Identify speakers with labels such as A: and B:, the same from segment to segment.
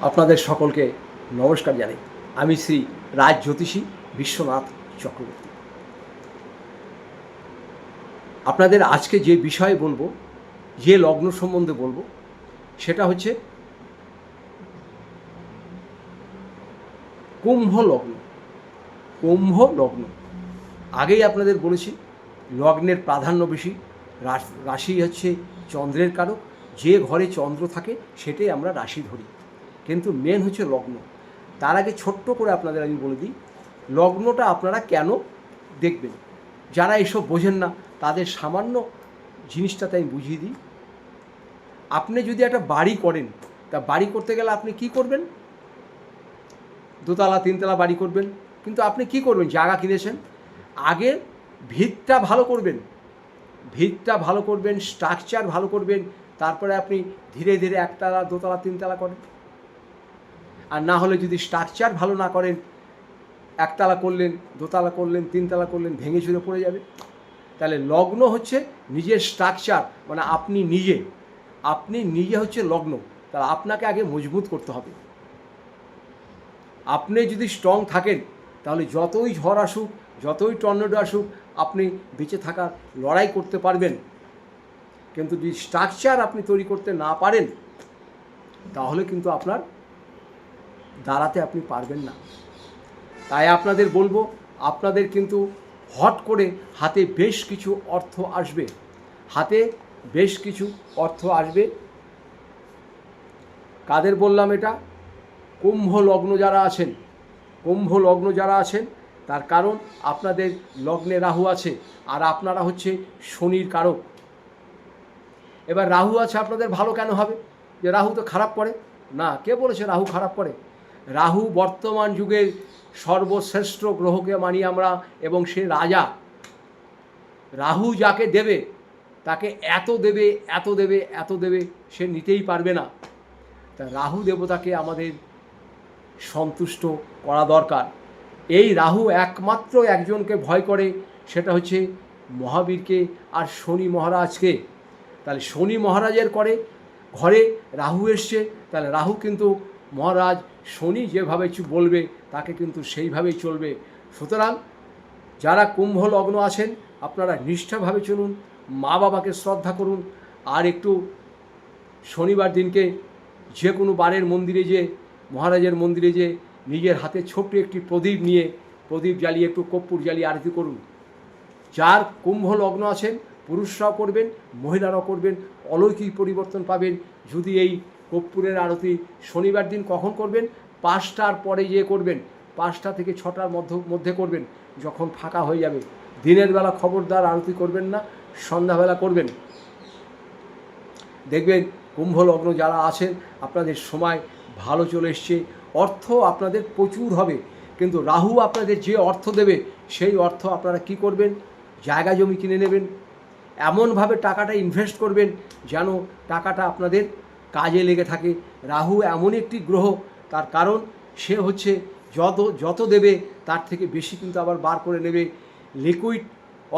A: আপনাদের সকলকে নমস্কার জানাই। আমি শ্রী রাজ জ্যোতিষী বিশ্বনাথ চক্রবর্তী। আপনাদের আজকে যে বিষয়ে বলব, যে লগ্ন সম্বন্ধে বলব, সেটা হচ্ছে কুম্ভ লগ্ন। কুম্ভ লগ্ন। আগেই আপনাদের বলেছি, লগ্নের প্রাধান্য বেশি রাশ- হচ্ছে চন্দ্রের কারক। যে ঘরে চন্দ্র থাকে, সেটাই আমরা রাশি ধরি। কিন্তু মেন হচ্ছে লগ্ন। তার আগে ছোট্ট করে আপনাদের আমি বলে দিই, লগ্নটা আপনারা কেন দেখবেন? যারা এসব বোঝেন না, তাদের সামান্য জিনিসটাতে আমি বুঝিয়ে দিই। আপনি যদি একটা বাড়ি করেন, তা বাড়ি করতে গেলে আপনি কি করবেন? দোতলা, তিনতলা বাড়ি করবেন। কিন্তু আপনি কি করবেন? জায়গা কিনেছেন। আগে ভিতটা ভালো করবেন। ভিতটা ভালো করবেন স্ট্রাকচার ভালো করবেন। তারপরে আপনি ধীরে ধীরে একতলা, দোতলা, তিনতলা করেন। আর না হলে যদি স্ট্রাকচার ভালো না করেন, একতলা করলেন, দোতলা করলেন, তিনতলা করলেন, ভেঙে চুরে পড়ে যাবে। তাহলে লগ্ন হচ্ছে নিজের স্ট্রাকচার মানে আপনি নিজে। আপনি নিজে হচ্ছে লগ্ন, তাহলে আপনাকে আগে মজবুত করতে হবে। আপনি যদি স্ট্রং থাকেন, তাহলে যতই ঝড় আসুক, যতই টর্নেডো আসুক, আপনি বেঁচে থাকার লড়াই করতে পারবেন। কিন্তু যদি স্ট্রাকচার আপনি তৈরি করতে না পারেন, তাহলে কিন্তু আপনার দাঁড়াতে আপনি পারবেন না। তাই আপনাদের বলব, আপনাদের কিন্তু হট করে হাতে বেশ কিছু অর্থ আসবে। হাতে বেশ কিছু অর্থ আসবে। কাদের বললাম এটা? কুম্ভ লগ্ন যারা আছেন কুম্ভ লগ্ন যারা আছেন, তার কারণ আপনাদের লগ্নে রাহু আছে, আর আপনারা হচ্ছে শনির কারক। এবার রাহু আছে আপনাদের ভালো কেন হবে? যে রাহু তো খারাপ পড়ে। না, কে বলেছে রাহু খারাপ করে রাহু বর্তমান যুগের সর্বশ্রেষ্ঠ গ্রহকে মানি আমরা এবং সে রাজা। রাহু যাকে দেবে, তাকে এত দেবে এত দেবে এত দেবে, সে নিতেই পারবে না। তা রাহু দেবতাকে আমাদের সন্তুষ্ট করা দরকার। এই রাহু একমাত্র একজনকে ভয় করে, সেটা হচ্ছে মহাবীরকে আর শনি মহারাজকে। তাহলে শনি মহারাজের করে, ঘরে রাহু এসছে, তাহলে রাহু কিন্তু মহারাজ শনি যেভাবে বলবে, তাকে কিন্তু সেইভাবেই চলবে। সুতরাং যারা কুম্ভ লগ্ন আছেন, আপনারা নিষ্ঠাভাবে চলুন, মা বাবাকে শ্রদ্ধা করুন, আর একটু শনিবার দিনকে যে কোনো বারের মন্দিরে যে মহারাজের মন্দিরে যে নিজের হাতে ছোট্ট একটি প্রদীপ নিয়ে, প্রদীপ জ্বালিয়ে, একটু কর্পূর জ্বালিয়ে আরতি করুন। যার কুম্ভ লগ্ন আছেন, পুরুষরাও করবেন, মহিলারাও করবেন, অলৌকিক পরিবর্তন পাবেন। যদি এই কর্পূরের আরতি শনিবার দিন কখন করবেন? পাঁচটার পরে গিয়ে করবেন। পাঁচটা থেকে ছটার মধ্য, মধ্যে করবেন, যখন ফাঁকা হয়ে যাবে। দিনের বেলা খবরদার আরতি করবেন না, সন্ধ্যাবেলা করবেন। দেখবেন কুম্ভ লগ্ন যারা আছেন, আপনাদের সময় ভালো চলে এসছে, অর্থ আপনাদের প্রচুর হবে। কিন্তু রাহু আপনাদের যে অর্থ দেবে, সেই অর্থ আপনারা কি করবেন? জায়গা জমি কিনে নেবেন। এমনভাবে টাকাটা ইনভেস্ট করবেন, যেন টাকাটা আপনাদের কাজে লেগে থাকে। রাহু এমন একটি গ্রহ, তার কারণ সে হচ্ছে যত যত দেবে তার থেকে বেশি কিন্তু আবার বার করে নেবে। লিকুইড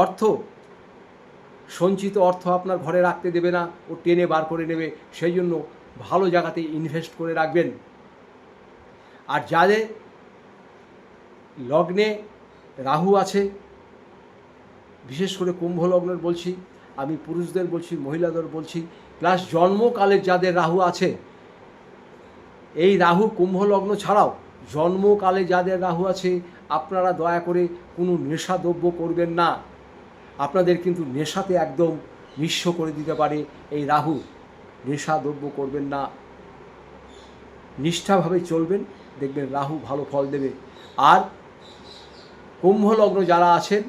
A: অর্থ, সঞ্চিত অর্থ আপনার ঘরে রাখতে দেবে না, ও টেনে বার করে নেবে। সেই জন্য ভালো জায়গাতে ইনভেস্ট করে রাখবেন। আর যাদের লগ্নে রাহু আছে, বিশেষ করে কুম্ভ লগ্নের বলছি, আমি পুরুষদের বলছি, মহিলাদের বলছি প্লাস জন্মকালে যাদের রাহু আছে, এই রাহু কুম্ভ লগ্ন ছাড়াও জন্মকালে যাদের রাহু আছে, আপনারা দয়া করে কোনো নেশাদ্রব্য করবেন না। আপনাদের কিন্তু নেশাতে একদম নিঃস্ব করে দিতে পারে এই রাহু। নেশাদ্রব্য করবেন না। নিষ্ঠাভাবে চলবেন, দেখবেন রাহু ভালো ফল দেবে। আর কুম্ভলগ্ন যারা আছেন,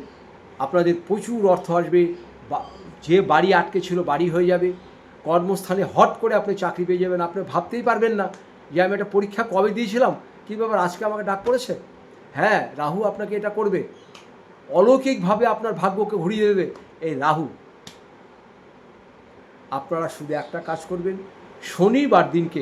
A: আপনাদের প্রচুর অর্থ আসবে যে বাড়ি আটকে ছিল বাড়ি হয়ে যাবে। কর্মস্থানে হট করে আপনি চাকরি পেয়ে যাবেন, আপনি ভাবতেই পারবেন না। যে আমি একটা পরীক্ষা কবে দিয়েছিলাম? কী ব্যাপার, আজকে আমাকে ডাক করেছে? হ্যাঁ রাহু আপনাকে এটা করবে। অলৌকিকভাবে আপনার ভাগ্যকে ঘুরিয়ে দেবে। এই রাহু, আপনারা শুধু একটা কাজ করবেন, শনিবার দিনকে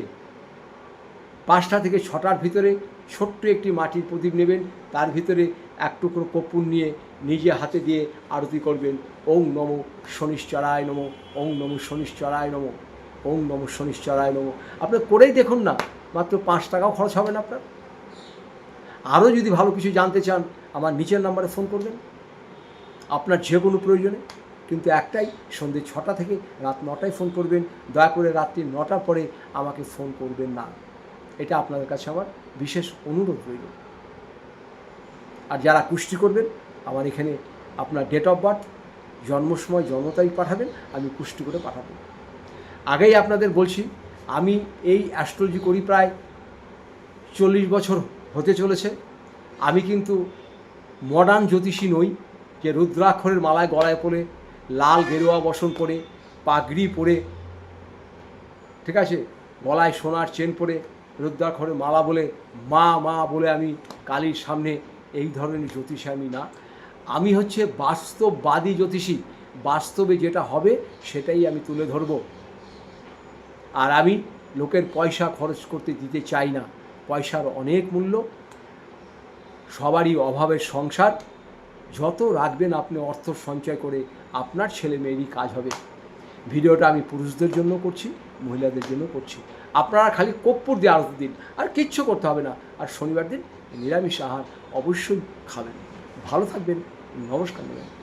A: পাঁচটা থেকে ছটার ভিতরে ছোট্ট একটি মাটির প্রদীপ নেবেন। তার ভিতরে এক টুকরো কর্পূর নিয়ে নিজে হাতে দিয়ে আরতি করবেন। ওং নম শনিশ্চরায় নম, ওং নম শনিশ্চরায় নম, ওং নম শনিশ্চরায় নম। আপনি করেই দেখুন না, মাত্র পাঁচ টাকাও খরচ হবে না আপনার। আরও যদি ভালো কিছু জানতে চান, আমার নিচের নাম্বারে ফোন করবেন। আপনার যে কোনো প্রয়োজনে। কিন্তু একটাই সন্ধ্যে ছটা থেকে রাত নটায় ফোন করবেন। দয়া করে রাত্রি নটার পরে আমাকে ফোন করবেন না। এটা আপনাদের কাছে আমার বিশেষ অনুরোধ রইল। আর যারা কুষ্টি করবেন, আমার এখানে আপনার ডেট অফ বার্থ জন্ম সময় জন্ম তারিখ পাঠাবেন, আমি কুষ্টি করে পাঠাবো। আগেই আপনাদের বলছি, আমি এই অ্যাস্ট্রোলজি করি প্রায় চল্লিশ বছর হতে চলেছে। আমি কিন্তু মডার্ন জ্যোতিষী নই, যে রুদ্রাক্ষরের মালায় গলায় পরে, লাল গেরুয়া বসন পরে, পাগড়ি পরে, ঠিক আছে? গলায় সোনার চেন পরে, রুদ্রাক্ষরের মালা বলে মা মা বলে আমি কালীর সামনে এই ধরনের জ্যোতিষী আমি না। আমি হচ্ছে বাস্তববাদী জ্যোতিষী। বাস্তবে যেটা হবে সেটাই আমি তুলে ধরবো। আর আমি লোকের পয়সা খরচ করতে দিতে চাই না। পয়সার অনেক মূল্য, সবারই অভাবের সংসার। যত রাখবেন আপনি অর্থ সঞ্চয় করে আপনার ছেলে মেয়েরই কাজ হবে। ভিডিওটা আমি পুরুষদের জন্য করছি, মহিলাদের জন্য করছি। আপনারা খালি কপ্পুর দিয়ে আরতি দিন, আর কিচ্ছু করতে হবে না। আর শনিবার দিন নিরামিষ আহার অবশ্যই খাবেন। ভালো থাকবেন নমস্কার নেবেন